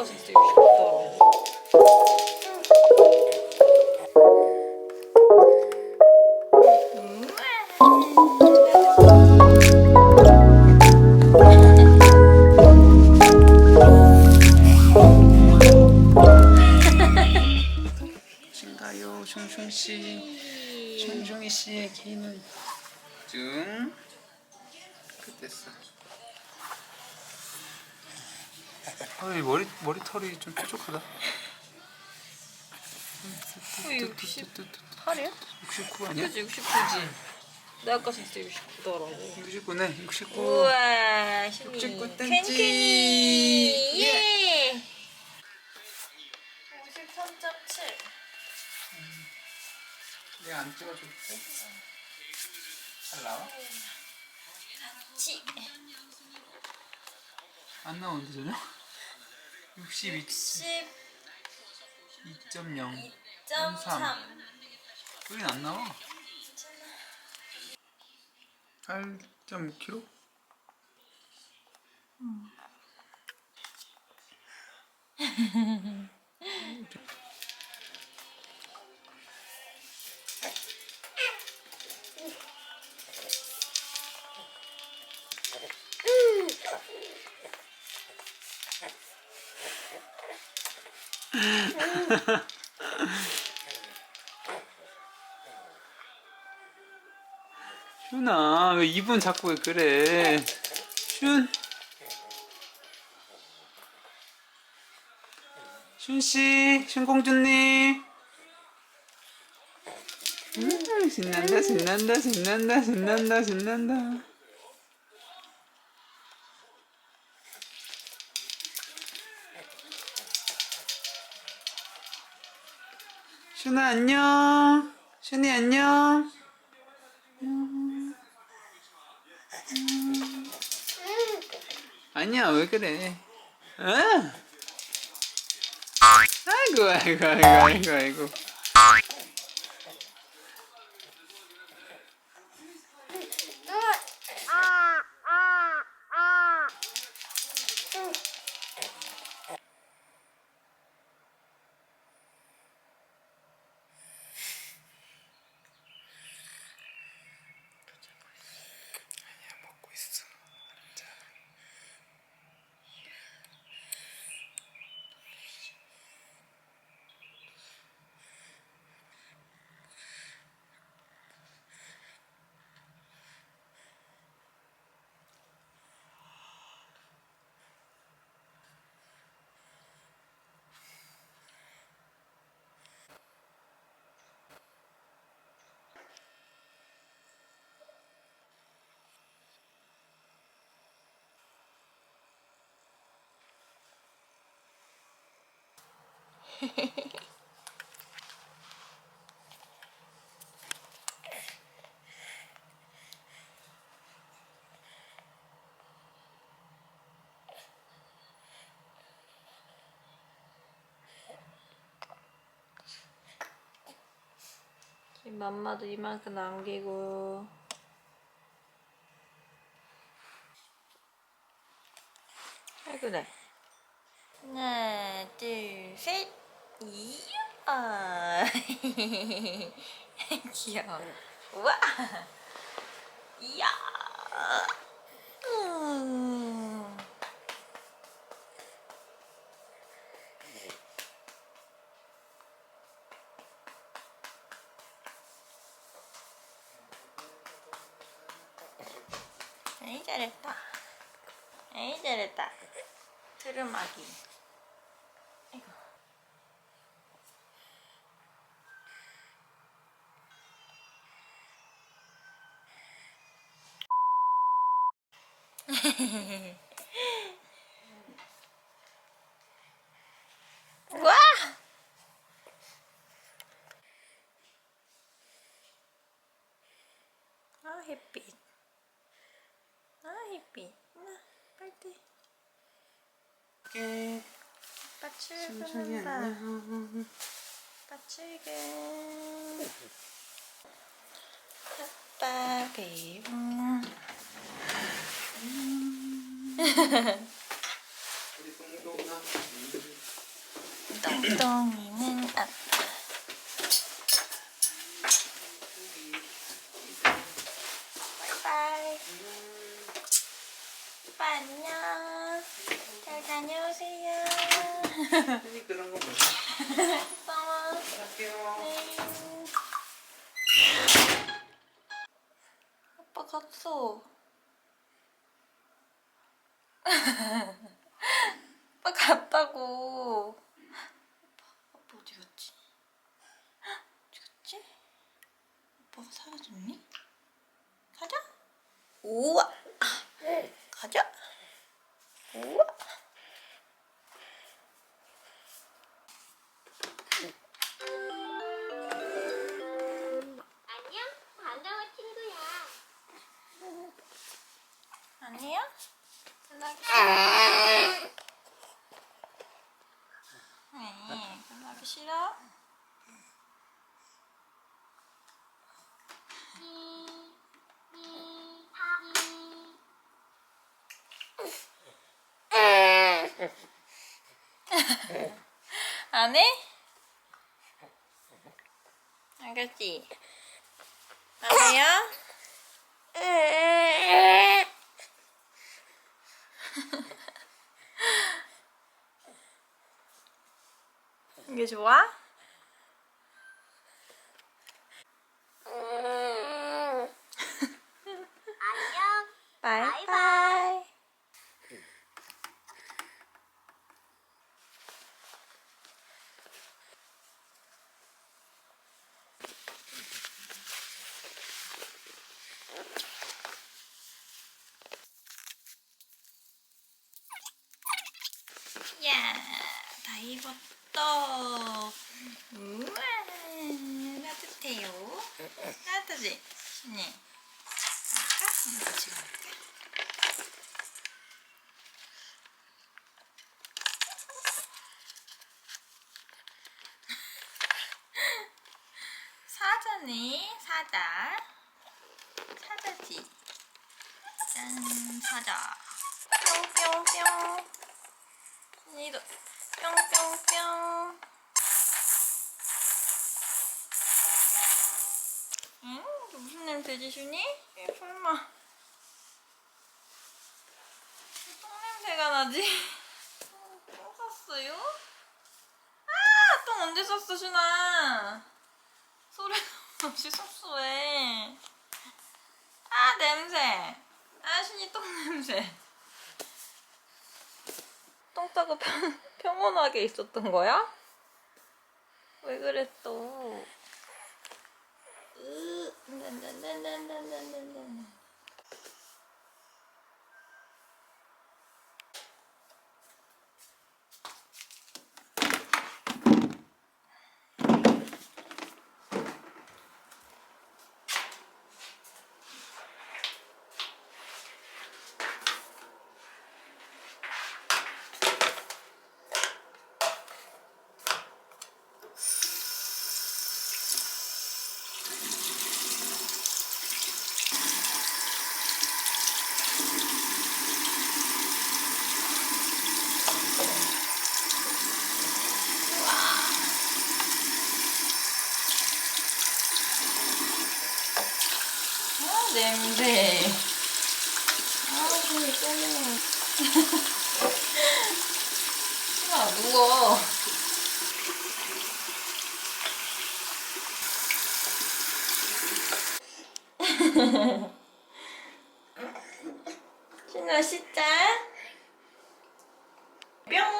아까 진 좀 뾰족하다. 68이야? 69 아니야? 그지 69지. 나 아까 진짜 69더라고. 69네, 69. 우와, 신이. 69 땡지. 예. 53.7. 내가 안 찍어줄게. 잘 나와? 치. 안 나오는데 전혀? 62. 2.0. 10.3. 여긴 안 나와. 8.5kg? 슌아 왜 입은 자꾸 왜 그래? 슌 슌씨 슌공주님. 음, 신난다 신난다 신난다 신난다 신난다 슌아 안녕. 슌이 안녕. 아니야 왜 그래? 아 아이고 아이고 아이고 아이고 아이고 먹고 있어 자. 맘마도 이만큼 남기고. 아이고 네. 하나, 둘, 셋. 이야. 귀여워. 우와. 이야. 음. 아이 잘했다. 아이 잘했다. 트름하기. 햇빛. 아 햇빛. 아 빨대. 이게. 빠칠게. 빠칠게. 아빠 배웅 똥똥이. 우와. 아, 가자. 우와. 아니야? 이게 좋아? Ні. 기준이 풍마 똥냄새가 나지? 어, 똥 샀어요? 아! 똥 언제 샀어 신아 소리 없이 섭소해 아 냄새 아 신이 똥 냄새 똥 따고 평온하게 있었던 거야? 왜 그랬어? Ooh. 신호 씻자. 뿅!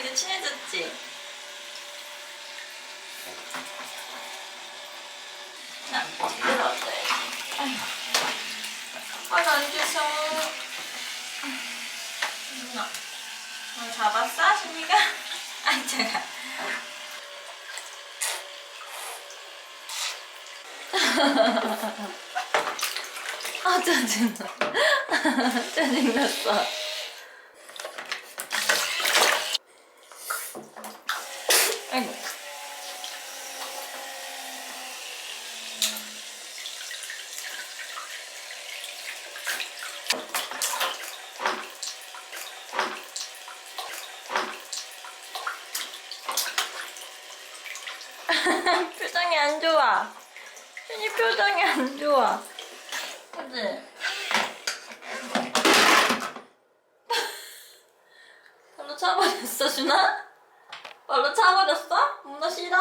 이제 친해졌지? 난 제대로 얻어야지. 빨리 앉으셔. 누나. 너 잡았어? 신이가? 아니, 제가. 아 짜증나 짜증났어 이 표정이 안 좋아. 그지? 발로 차버렸어, 준아? 발로 차버렸어? 문어 싫어?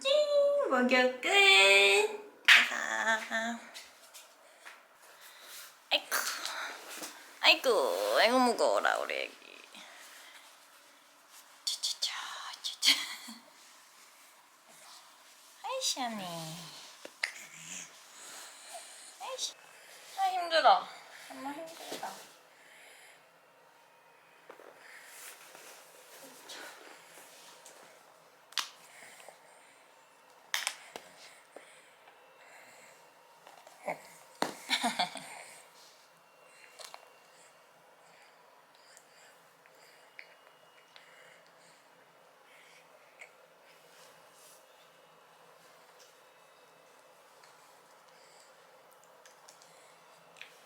찡! 목욕 끝! 아. 아이쿠. 아이고, 아이고 무거워라, 우리 애기. 차차차, 차차. 아이, 시원해. 아이, 시... 아, 힘들어. 엄마 힘들다.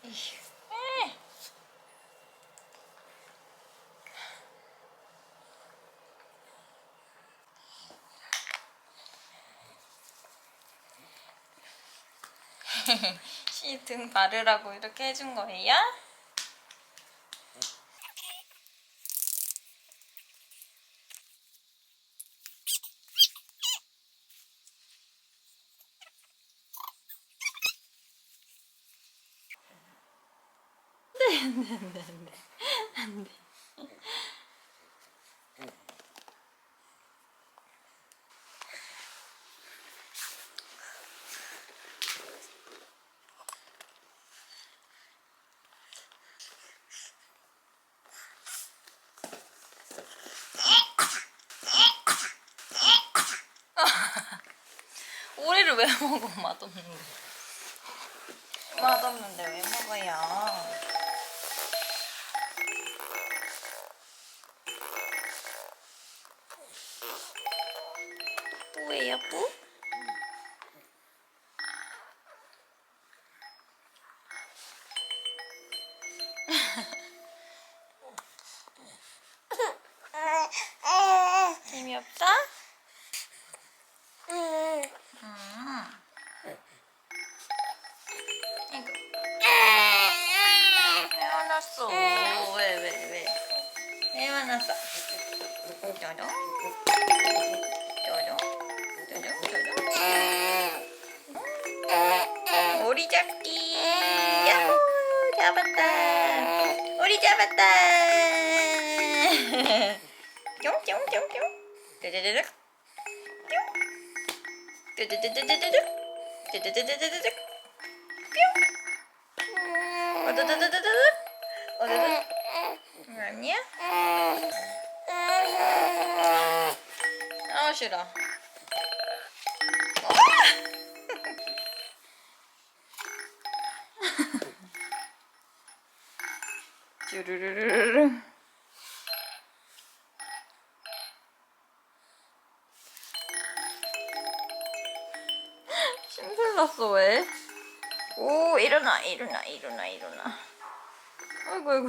에이. 시등 바르라고 이렇게 해준 거예요? 오리를 왜 먹어? 맛없는데. 맛없는데 왜 먹어요? 뿌예요, 오리 잡았다. 뿅뿅뿅뿅. 짜자자작. 뚜두두두두두둑. 뚜두두두두둑. 뿅. 어두두두두둑. 어두두. 아니야? 아 싫어. 쭈르르르르. 심술 났어 왜? 오 일어나 일어나 일어나 일어나. 아이고 아이고.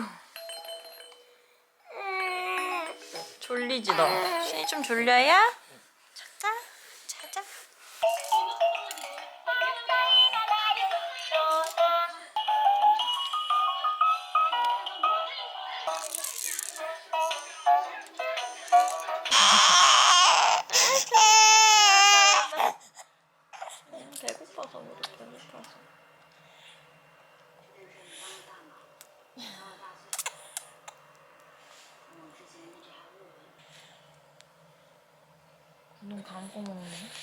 음, 졸리지 너? 신이 좀 졸려야? 자자 먹네.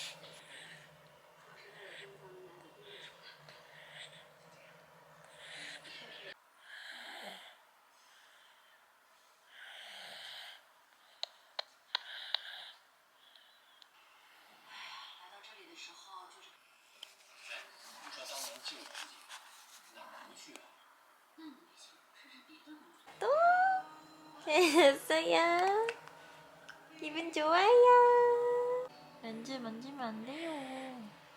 또 됐어요. 기분 좋아요. 렌즈 만지면 안 돼요.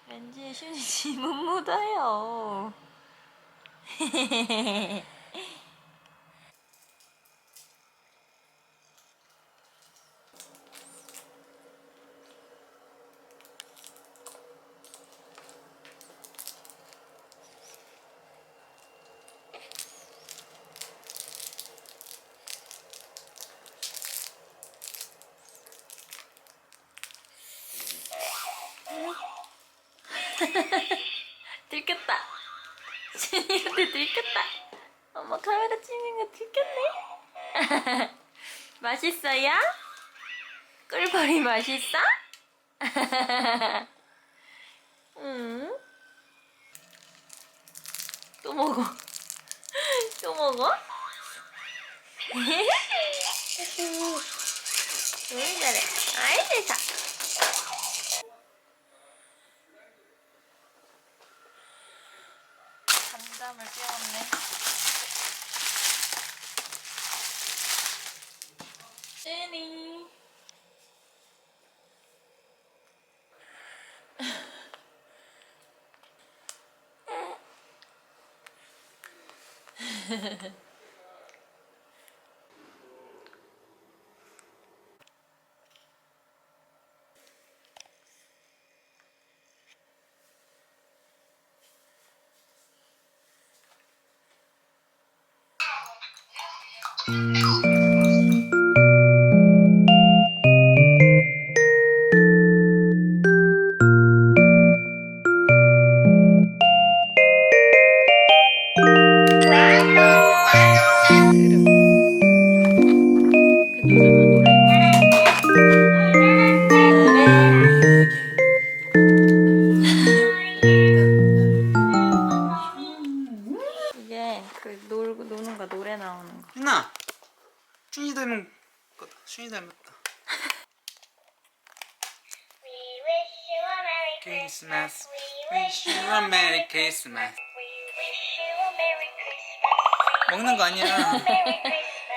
렌즈에 슈니 지 못 묻어요. 들켰다. 슈니한테 들켰다. 어머 카메라 찍는 거 들켰네. 맛있어요? 꿀벌이 맛있어? 응. 또 먹어. 또 먹어? 왜 잘해? 아이 잘. 잠 깨웠네. jenny 그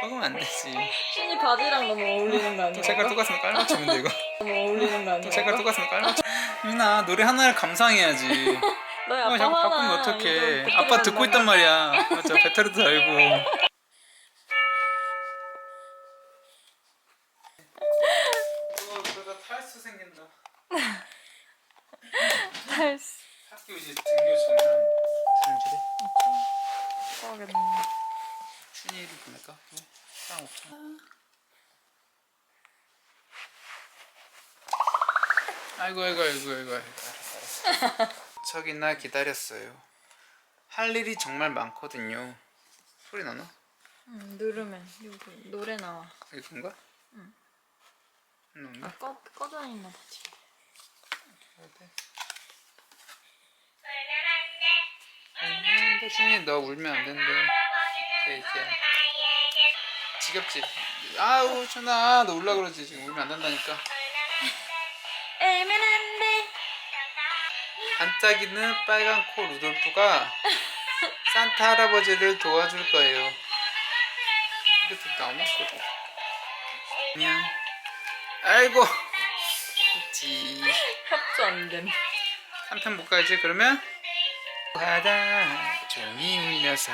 먹으면 안 되지. 신이 바지랑 너무 어울리는 거 아니야? 또 색깔 똑같으면 깔맞춤인데 이거. 너무 어울리는 거 아니야? 또 색깔 똑같으면 깔맞춤 유나 노래 하나를 감상해야지. 너희 어, 아빠 자꾸 바꾸면 화나. 어떡해. 이거 아빠 듣고 있단 말이야. 맞아 배터리도 달고 알았어 저기 나 기다렸어요 할 일이 정말 많거든요 소리 나나? 응, 누르면 여기 노래 나와. 이건가? 응 아, 꺼, 꺼져 있나 보지. 안돼 춘이 너 울면 안 된대 이제 지겹지? 아우 춘아 너 울라 그러지 지금 울면 안 된다니까 반짝이는 빨간 코 루돌프가 산타 할아버지를 도와줄 거예요. 이게 나오나? 그거. 그냥 아이고 있지 협조 안 됨. 한편 못 가야지 그러면 하다 종이 울려서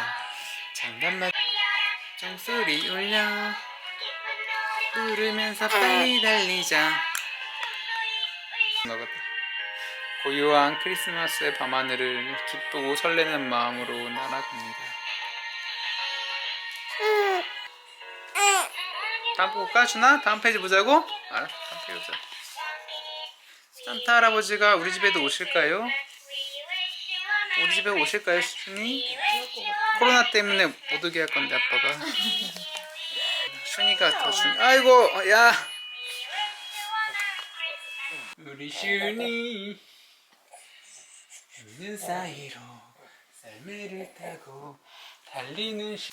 장난만 종소리 울려 부르면서 빨리 달리자 나갔다 고요한 크리스마스의 밤하늘을 기쁘고 설레는 마음으로 날아갑니다 다음 볼까 준아? 다음 페이지 보자고? 알았어 다음 페이지 보자 산타 할아버지가 우리 집에도 오실까요? 우리 집에 오실까요, 슈니? 코로나 때문에 못 오게 할 건데 아빠가. 슈니가 더 중. 아이고, 야. 우리 슈니 있는 사이로 썰매를 타고 달리는 슈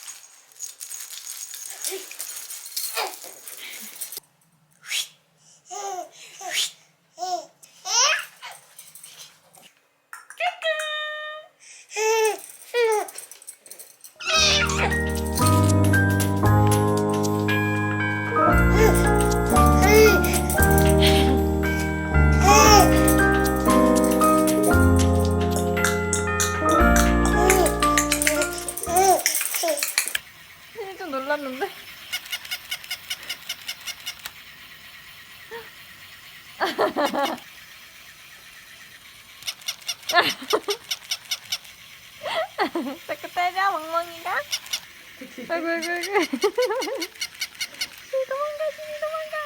자꾸 때려 멍멍이가 아이고 아이고 아이고 이 도망가 이 도망가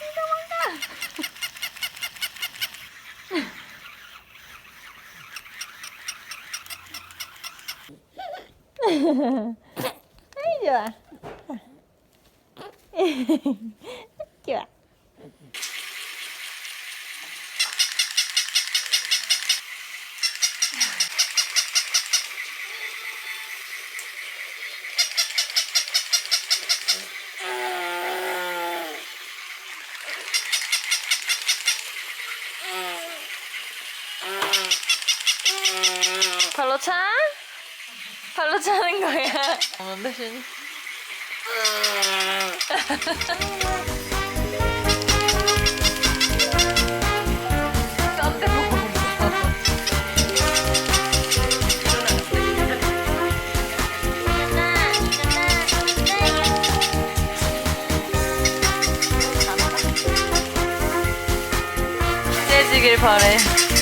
이 도망가 아이 좋아 발로 차? 발로 차는 거야. 뭔데, 신? 딴데 보고 째지길 바래.